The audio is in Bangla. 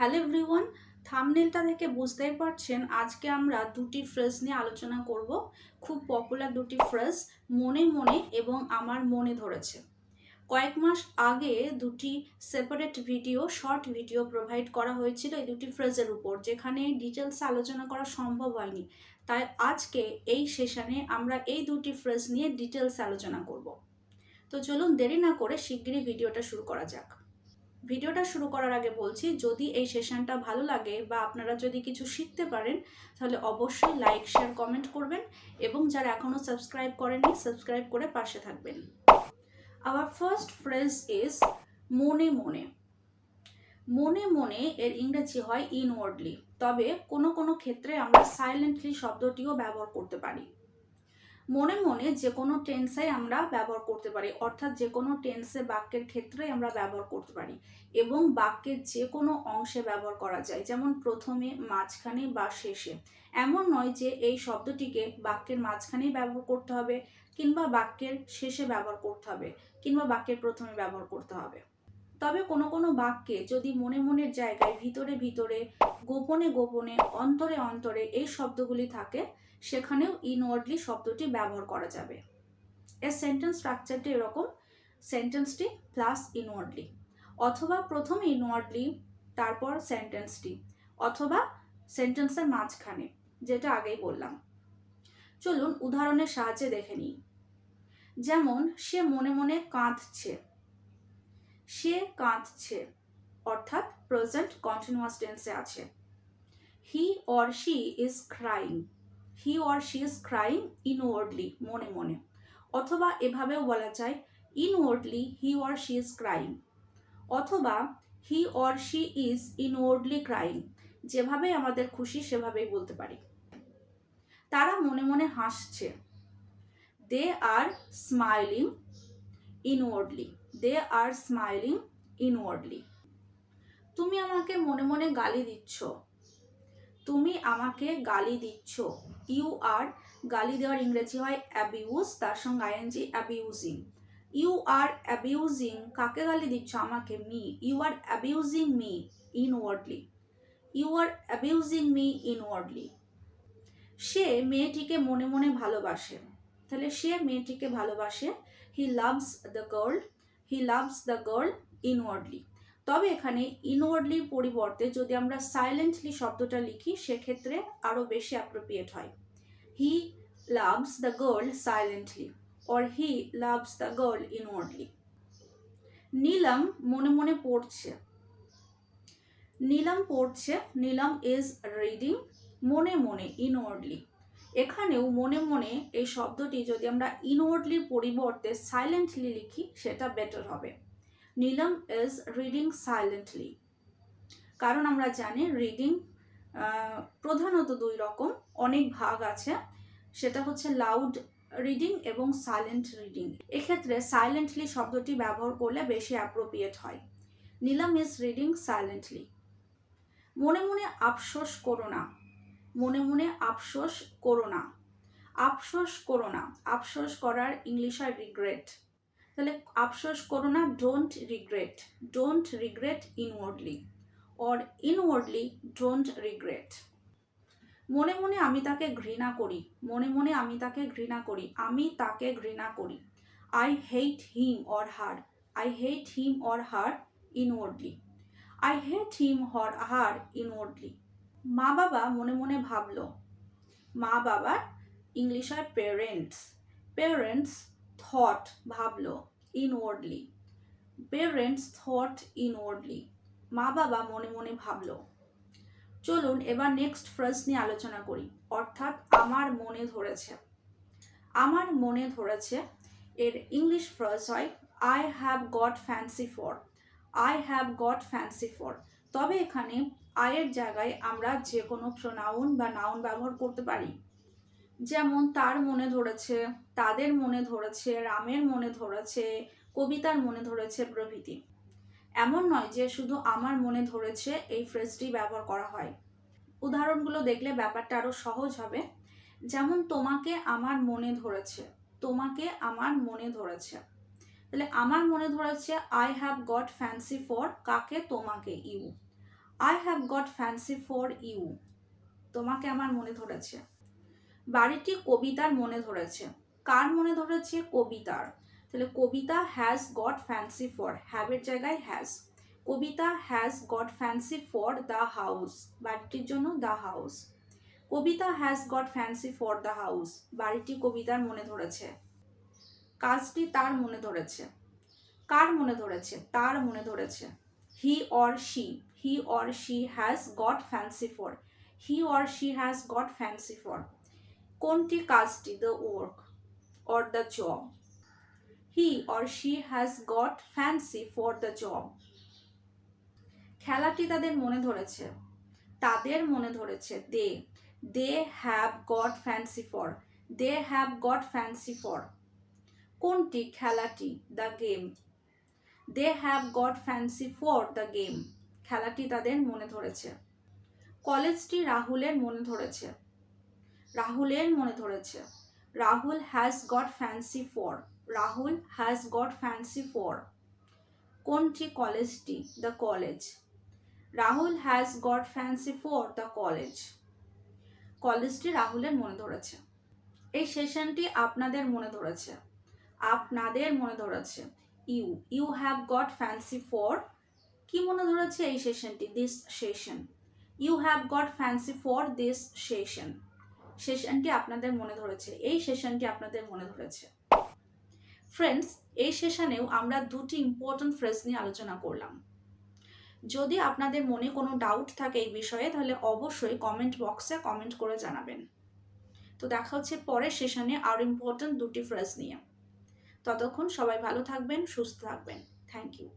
হ্যালো এভরিওয়ান, থামনেলটা থেকে বুঝতেই পারছেন আজকে আমরা দুটি ফ্রেজ নিয়ে আলোচনা করব। খুব পপুলার দুটি ফ্রেজ মনে মনে এবং আমার মনে ধরেছে। কয়েক মাস আগে দুটি separate video short video provide করা হয়েছিল এই দুটি ফ্রেজের উপর, যেখানে ডিটেলস আলোচনা করা সম্ভব হয়নি। তাই আজকে এই সেশনে আমরা এই দুটি ফ্রেজ নিয়ে ডিটেলস আলোচনা করব। তো চলুন দেরি না করে শিগগিরই ভিডিওটা শুরু করা যাক। ভিডিওটা শুরু করার আগে বলছি, যদি এই সেশনটা ভালো লাগে বা আপনারা যদি কিছু শিখতে পারেন, তাহলে অবশ্যই লাইক, শেয়ার, কমেন্ট করবেন এবং যারা এখনও সাবস্ক্রাইব করেননি, সাবস্ক্রাইব করে পাশে থাকবেন। আওয়ার ফার্স্ট ফ্রেজ ইজ মনে মনে। মনে মনে এর ইংরেজি হয় ইনওয়ার্ডলি, তবে কোনো কোনো ক্ষেত্রে আমরা সাইলেন্টলি শব্দটিও ব্যবহার করতে পারি। মনে মনে যে কোনো টেন্সে আমরা ব্যবহার করতে পারি, অর্থাৎ যে কোনো টেন্সে বাক্যের ক্ষেত্রে আমরা ব্যবহার করতে পারি এবং বাক্যের যে কোনো অংশে ব্যবহার করা যায়, যেমন প্রথমে, মাঝখানে বা শেষে। এমন নয় যে এই শব্দটিকে বাক্যের মাঝখানেই ব্যবহার করতে হবে কিংবা বাক্যের শেষে ব্যবহার করতে হবে কিংবা বাক্যের প্রথমে ব্যবহার করতে হবে। তবে কোনো কোনো বাক্যে যদি মনে মনের জায়গায় ভিতরে ভিতরে, গোপনে গোপনে, অন্তরে অন্তরে এই শব্দগুলি থাকে, সেখানেও ইনওয়ার্ডলি শব্দটি ব্যবহার করা যাবে। এর সেন্টেন্স স্ট্রাকচারটি এরকম সেন্টেন্সটি প্লাস ইনওয়ার্ডলি অথবা প্রথমে ইনওয়ার্ডলি তারপর সেন্টেন্সটি অথবা সেন্টেন্সের মাঝখানে, যেটা আগেই বললাম। চলুন উদাহরণের সাহায্যে দেখে নিই। যেমন, সে মনে মনে কাঁদছে। সে কাঁদছে, অর্থাৎ প্রেজেন্ট কন্টিনিউয়াস টেন্সে আছে। He or she is crying he or she is crying inwardly মনে মনে। অথবা এভাবেও বলা যায় inwardly he or she is crying অথবা he or she is inwardly crying যেভাবে আমাদের খুশি সেভাবেই বলতে পারি। তারা মনে মনে হাসছে। দে আর স্মাইলিং ইনওয়ার্ডলি দে আর স্মাইলিং ইনওয়ার্ডলি তুমি আমাকে মনে মনে গালি দিচ্ছ। তুমি আমাকে গালি দিচ্ছ। ইউ আর গালি দেওয়ার ইংরেজি হয় অ্যাবিউজ তার সঙ্গে ING abusing you are abusing কাকে গালি দিচ্ছ? আমাকে me you are abusing me inwardly you are abusing me inwardly সে মেয়েটিকে মনে মনে ভালোবাসে। তাহলে সে মেয়েটিকে ভালোবাসে। He loves the girl he loves the girl inwardly তবে এখানে ইনওয়ার্ডলির পরিবর্তে যদি আমরা সাইলেন্টলি শব্দটা লিখি, সেক্ষেত্রে আরও বেশি অ্যাপ্রোপ্রিয়েট হয়। He loves the girl silently or he loves the girl inwardly Neelam মনে মনে পড়ছে। নীলম পড়ছে, নীলম ইজ রিডিং মনে মনে ইনওয়ার্ডলি এখানেও মনে মনে এই শব্দটি যদি আমরা ইনওয়ার্ডলির পরিবর্তে সাইলেন্টলি লিখি, সেটা বেটার হবে। নীলম ইজ রিডিং সাইলেন্টলি কারণ আমরা জানি রিডিং প্রধানত দুই রকম, অনেক ভাগ আছে। সেটা হচ্ছে লাউড রিডিং এবং সাইলেন্ট রিডিং এক্ষেত্রে সাইলেন্টলি শব্দটি ব্যবহার করলে বেশি অ্যাপ্রোপ্রিয়েট হয়। নীলম ইজ রিডিং সাইলেন্টলি মনে মনে আফসোস করো না। মনে মনে আফসোস করো না। আফসোস করো না। আফসোস করার ইংলিশ হয় রিগ্রেট তাহলে আফসোস করো না don't regret don't regret inwardly or inwardly don't regret মনে মনে আমি তাকে ঘৃণা করি। মনে মনে আমি তাকে ঘৃণা করি। আমি তাকে ঘৃণা করি। I hate him or her I hate him or her inwardly I hate him or her inwardly মা বাবা মনে মনে ভাবলো, মা বাবার ইংলিশ হয় পেরেন্টস পেরেন্টস থট ভাবলো ইনওয়ার্ডলি পেরেন্টস থট ইনওয়ার্ডলি মা বাবা মনে মনে ভাবলো, চলুন এবার নেক্সট ফ্রেজ নিয়ে আলোচনা করি, অর্থাৎ আমার মনে ধরেছে, আমার মনে ধরেছে এর ইংলিশ ফ্রেজ হয় I have got fancy for I have got fancy for তবে এখানে আয়ের জায়গায় আমরা যে কোনো প্রোনাউন বা নাউন ব্যবহার করতে পারি। যেমন তার মনে ধরেছে, তাদের মনে ধরেছে, রামের মনে ধরেছে, কবিতার মনে ধরেছে প্রভৃতি। এমন নয় যে শুধু আমার মনে ধরেছে এই ফ্রেজটি ব্যবহার করা হয়। উদাহরণগুলো দেখলে ব্যাপারটা আরও সহজ হবে। যেমন, তোমাকে আমার মনে ধরেছে, তোমাকে আমার মনে ধরেছে। তাহলে আমার মনে ধরেছে I have got fancy for কাকে তোমাকে you I have got fancy for you তোমাকে আমার মনে ধরেছে। বাড়িটি কবিতার মনে ধরেছে। কার মনে ধরেছে? কবিতার। তাহলে Kabita has got fancy for হ্যাভের জায়গায় has Kabita has got fancy for the house বাড়িটির জন্য the house Kabita has got fancy for the house বাড়িটি কবিতার মনে ধরেছে। কাজটি তার মনে ধরেছে। কার মনে ধরেছে? তার মনে ধরেছে। He or she he or she has got fancy for he or she has got fancy for কোনটি কাজটি? The work or the job he or she has got fancy for the job খেলাটি তাদের মনে ধরেছে। তাদের মনে ধরেছে they. They have got fancy for they have got fancy for কোনটি? খেলাটি? The game they have got fancy for the game খেলাটি তাদের মনে ধরেছে। কলেজটি রাহুলের মনে ধরেছে। রাহুলের মনে ধরেছে। Rahul has got fancy for Rahul has got fancy for কোনটি কলেজটি? The college Rahul has got fancy for the college কলেজটি রাহুলের মনে ধরেছে। এই সেশনটি আপনাদের মনে ধরেছে। আপনাদের মনে ধরেছে। You you have got fancy for কি মনে ধরেছে এই সেশনটি this session you have got fancy for this session সেশনটি আপনাদের মনে ধরেছে। এই সেশনটি আপনাদের মনে ধরেছে। ফ্রেন্ডস এই সেশনেও আমরা দুটি ইম্পর্ট্যান্ট ফ্রেজ নিয়ে আলোচনা করলাম। যদি আপনাদের মনে কোনো ডাউট থাকে এই বিষয়ে, তাহলে অবশ্যই কমেন্ট বক্সে কমেন্ট করে জানাবেন। তো দেখা হচ্ছে পরের সেশনে আরও ইম্পর্ট্যান্ট দুটি ফ্রেজ নিয়ে। ততক্ষণ সবাই ভালো থাকবেন, সুস্থ থাকবেন। Thank you